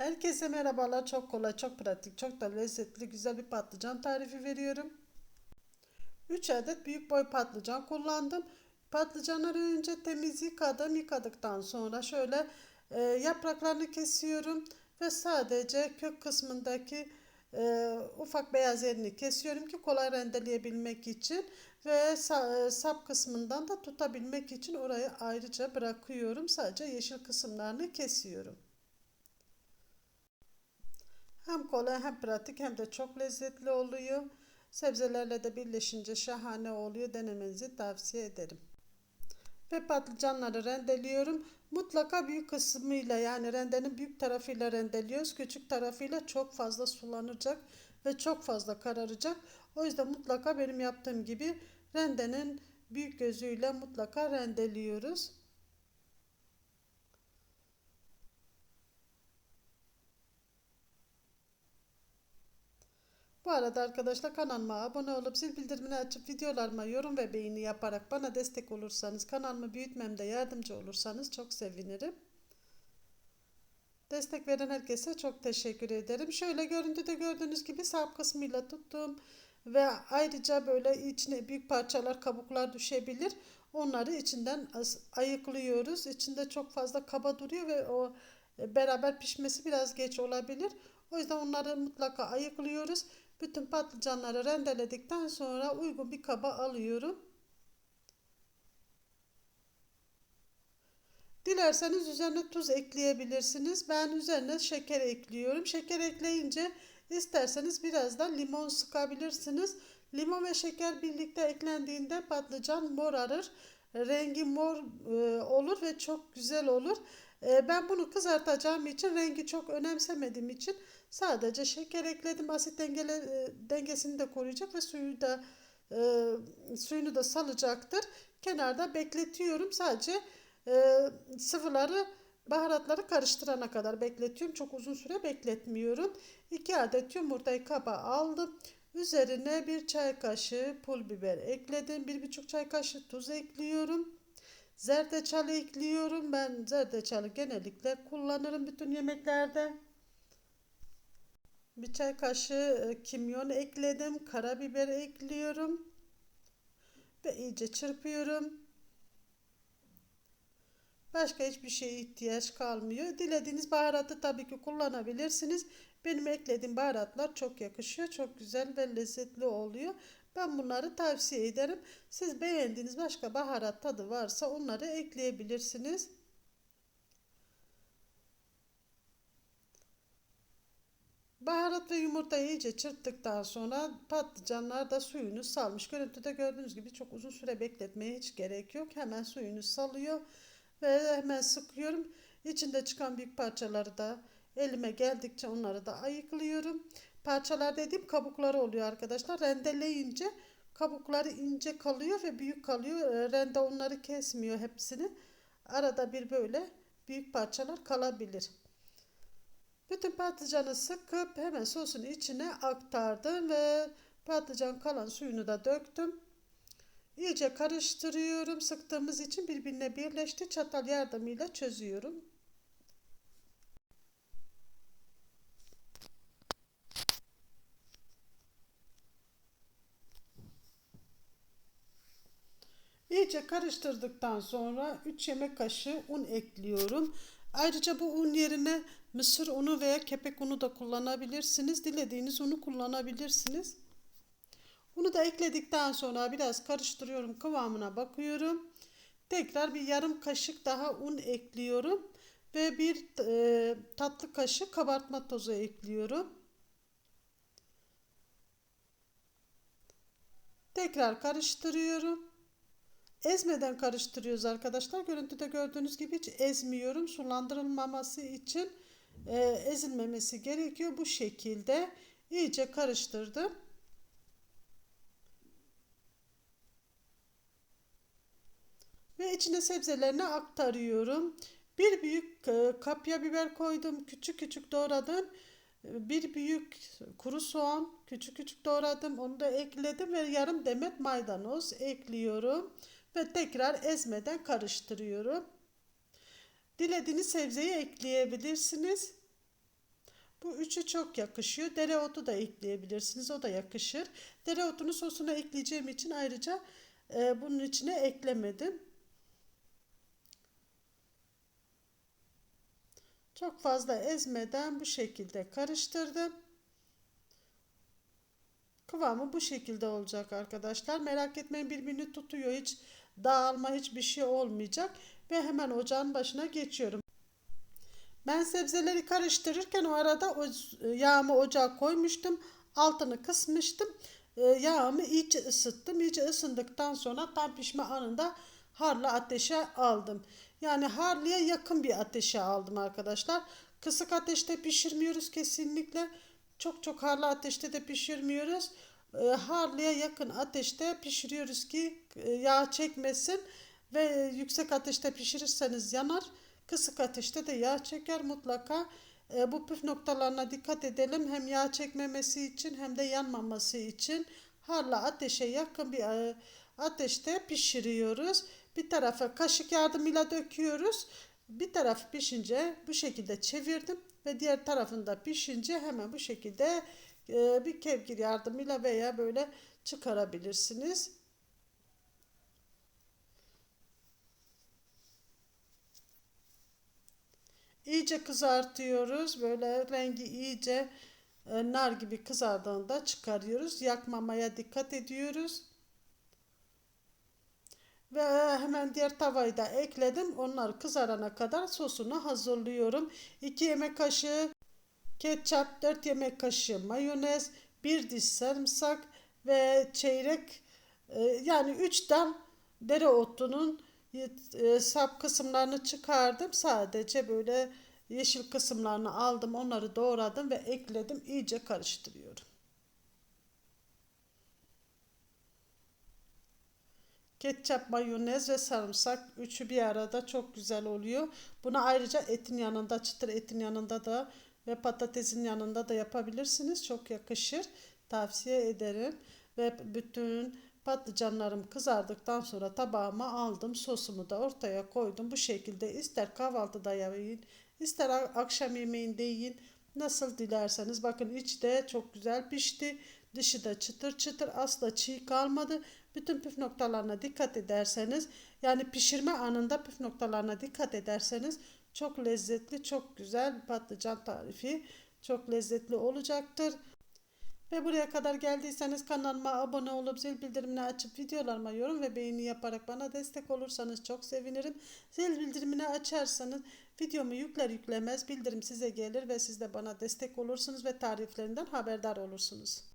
Herkese merhabalar. Çok kolay, çok pratik, çok da lezzetli, güzel bir patlıcan tarifi veriyorum. 3 adet büyük boy patlıcan kullandım. Patlıcanları önce temiz yıkadım. Yıkadıktan sonra şöyle e, yapraklarını kesiyorum ve sadece kök kısmındaki e, ufak beyaz yerini kesiyorum ki kolay rendeleyebilmek için ve sa- e, sap kısmından da tutabilmek için orayı ayrıca bırakıyorum. Sadece yeşil kısımlarını kesiyorum. Hem kolay hem pratik hem de çok lezzetli oluyor. Sebzelerle de birleşince şahane oluyor. Denemenizi tavsiye ederim. Ve patlıcanları rendeliyorum. Mutlaka büyük kısmıyla yani rendenin büyük tarafıyla rendeliyoruz. Küçük tarafıyla çok fazla sulanacak ve çok fazla kararacak. O yüzden mutlaka benim yaptığım gibi rendenin büyük gözüyle mutlaka rendeliyoruz. Bu arada arkadaşlar kanalıma abone olup zil bildirimini açıp videolarıma yorum ve beğeni yaparak bana destek olursanız kanalımı büyütmemde yardımcı olursanız çok sevinirim. Destek veren herkese çok teşekkür ederim. Şöyle görüntüde gördüğünüz gibi sap kısmıyla tuttum ve ayrıca böyle içine büyük parçalar kabuklar düşebilir. Onları içinden ayıklıyoruz. İçinde çok fazla kaba duruyor ve o beraber pişmesi biraz geç olabilir. O yüzden onları mutlaka ayıklıyoruz. Bütün patlıcanları rendeledikten sonra uygun bir kaba alıyorum. Dilerseniz üzerine tuz ekleyebilirsiniz. Ben üzerine şeker ekliyorum. Şeker ekleyince isterseniz biraz da limon sıkabilirsiniz. Limon ve şeker birlikte eklendiğinde patlıcan morarır. Rengi mor e, olur ve çok güzel olur. E, ben bunu kızartacağım için rengi çok önemsemediğim için Sadece şeker ekledim. Asit dengele, e, dengesini de koruyacak ve suyu da e, suyunu da salacaktır. Kenarda bekletiyorum. Sadece e, sıvıları baharatları karıştırana kadar bekletiyorum. Çok uzun süre bekletmiyorum. 2 adet yumurtayı kaba aldım. Üzerine bir çay kaşığı pul biber ekledim. 1,5 çay kaşığı tuz ekliyorum. Zerdeçal ekliyorum. Ben zerdeçalı genellikle kullanırım bütün yemeklerde. Bir çay kaşığı e, kimyon ekledim. Karabiber ekliyorum. Ve iyice çırpıyorum. Başka hiçbir şeye ihtiyaç kalmıyor. Dilediğiniz baharatı tabii ki kullanabilirsiniz. Benim eklediğim baharatlar çok yakışıyor. Çok güzel ve lezzetli oluyor. Ben bunları tavsiye ederim. Siz beğendiğiniz başka baharat tadı varsa onları ekleyebilirsiniz. Baharat ve yumurtayı iyice çırptıktan sonra patlıcanlar da suyunu salmış. Görüntüde gördüğünüz gibi çok uzun süre bekletmeye hiç gerek yok. Hemen suyunu salıyor ve hemen sıkıyorum. İçinde çıkan büyük parçaları da elime geldikçe onları da ayıklıyorum. Parçalar dediğim kabukları oluyor arkadaşlar. Rendeleyince kabukları ince kalıyor ve büyük kalıyor. Ee, rende onları kesmiyor hepsini. Arada bir böyle büyük parçalar kalabilir. Bütün patlıcanı sıkıp hemen sosun içine aktardım ve patlıcan kalan suyunu da döktüm. İyice karıştırıyorum. Sıktığımız için birbirine birleşti. Çatal yardımıyla çözüyorum. İyice karıştırdıktan sonra 3 yemek kaşığı un ekliyorum. Ayrıca bu un yerine mısır unu veya kepek unu da kullanabilirsiniz. Dilediğiniz unu kullanabilirsiniz. Unu da ekledikten sonra biraz karıştırıyorum. Kıvamına bakıyorum. Tekrar bir yarım kaşık daha un ekliyorum. Ve bir e, tatlı kaşık kabartma tozu ekliyorum. Tekrar karıştırıyorum. Ezmeden karıştırıyoruz arkadaşlar. Görüntüde gördüğünüz gibi hiç ezmiyorum. Sulandırılmaması için e, ezilmemesi gerekiyor. Bu şekilde iyice karıştırdım. Ve içine sebzelerini aktarıyorum. Bir büyük e, kapya biber koydum. Küçük küçük doğradım. Bir büyük kuru soğan küçük küçük doğradım. Onu da ekledim ve yarım demet maydanoz ekliyorum ve tekrar ezmeden karıştırıyorum. Dilediğiniz sebzeyi ekleyebilirsiniz. Bu üçü çok yakışıyor. Dereotu da ekleyebilirsiniz. O da yakışır. Dereotunu sosuna ekleyeceğim için ayrıca e, bunun içine eklemedim. Çok fazla ezmeden bu şekilde karıştırdım. Kıvamı bu şekilde olacak arkadaşlar. Merak etmeyin birbirini tutuyor. Hiç dağılma hiçbir şey olmayacak. Ve hemen ocağın başına geçiyorum. Ben sebzeleri karıştırırken o arada yağımı ocağa koymuştum. Altını kısmıştım. Ee, yağımı iyice ısıttım. İyice ısındıktan sonra tam pişme anında harlı ateşe aldım. Yani harlıya yakın bir ateşe aldım arkadaşlar. Kısık ateşte pişirmiyoruz kesinlikle. Çok çok harlı ateşte de pişirmiyoruz. E, harlıya yakın ateşte pişiriyoruz ki e, yağ çekmesin ve yüksek ateşte pişirirseniz yanar. Kısık ateşte de yağ çeker mutlaka. E, bu püf noktalarına dikkat edelim. Hem yağ çekmemesi için hem de yanmaması için harlı ateşe yakın bir e, ateşte pişiriyoruz. Bir tarafa kaşık yardımıyla döküyoruz. Bir taraf pişince bu şekilde çevirdim ve diğer tarafında pişince hemen bu şekilde e, bir kevgir yardımıyla veya böyle çıkarabilirsiniz. İyice kızartıyoruz. Böyle rengi iyice e, nar gibi kızardığında çıkarıyoruz. Yakmamaya dikkat ediyoruz. Ve hemen diğer tavayı da ekledim. Onlar kızarana kadar sosunu hazırlıyorum. 2 yemek kaşığı ketçap, 4 yemek kaşığı mayonez, 1 diş sarımsak ve çeyrek e, yani 3 dal dereotunun e, sap kısımlarını çıkardım. Sadece böyle yeşil kısımlarını aldım. Onları doğradım ve ekledim. İyice karıştırıyorum. Ketçap, mayonez ve sarımsak üçü bir arada çok güzel oluyor. Bunu ayrıca etin yanında, çıtır etin yanında da ve patatesin yanında da yapabilirsiniz. Çok yakışır. Tavsiye ederim. Ve bütün patlıcanlarım kızardıktan sonra tabağıma aldım. Sosumu da ortaya koydum. Bu şekilde ister kahvaltıda yiyin, ister akşam yemeğinde yiyin. Nasıl dilerseniz. Bakın içi de çok güzel pişti. Dışı da çıtır çıtır asla çiğ kalmadı. Bütün püf noktalarına dikkat ederseniz yani pişirme anında püf noktalarına dikkat ederseniz çok lezzetli çok güzel patlıcan tarifi çok lezzetli olacaktır. Ve buraya kadar geldiyseniz kanalıma abone olup zil bildirimini açıp videolarıma yorum ve beğeni yaparak bana destek olursanız çok sevinirim. Zil bildirimini açarsanız videomu yükler yüklemez bildirim size gelir ve siz de bana destek olursunuz ve tariflerinden haberdar olursunuz.